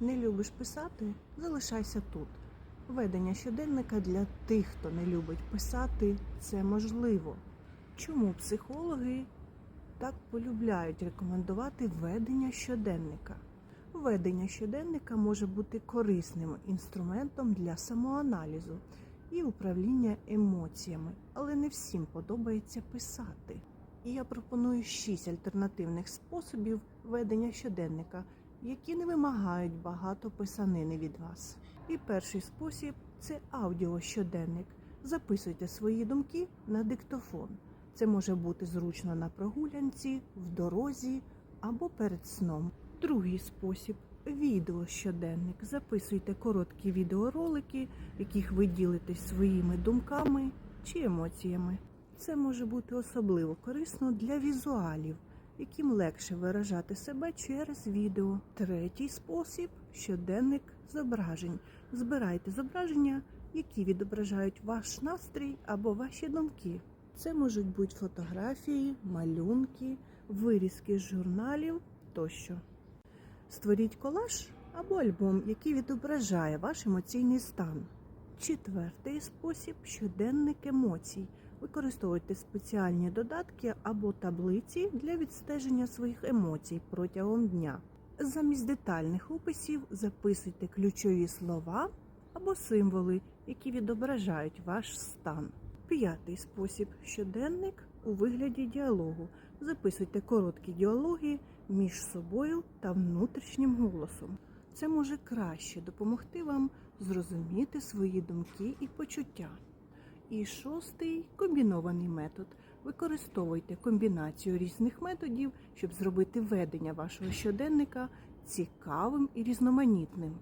Не любиш писати? Залишайся тут. Ведення щоденника для тих, хто не любить писати, це можливо. Чому психологи так полюбляють рекомендувати ведення щоденника? Ведення щоденника може бути корисним інструментом для самоаналізу і управління емоціями, але не всім подобається писати. І я пропоную шість альтернативних способів ведення щоденника, які не вимагають багато писанини від вас. І перший спосіб це аудіощоденник. Записуйте свої думки на диктофон. Це може бути зручно на прогулянці, в дорозі або перед сном. Другий спосіб відеощоденник. Записуйте короткі відеоролики, в яких ви ділитесь своїми думками чи емоціями. Це може бути особливо корисно для візуалів, яким легше виражати себе через відео. Третій спосіб щоденник зображень. Збирайте зображення, які відображають ваш настрій або ваші думки. Це можуть бути фотографії, малюнки, вирізки з журналів тощо. Створіть колаж або альбом, який відображає ваш емоційний стан. Четвертий спосіб щоденник емоцій. Використовуйте спеціальні додатки або таблиці для відстеження своїх емоцій протягом дня. Замість детальних описів записуйте ключові слова або символи, які відображають ваш стан. П'ятий спосіб щоденник у вигляді діалогу. Записуйте короткі діалоги між собою та внутрішнім голосом. Це може краще допомогти вам зрозуміти свої думки і почуття. І шостий комбінований метод. Використовуйте комбінацію різних методів, щоб зробити ведення вашого щоденника цікавим і різноманітним.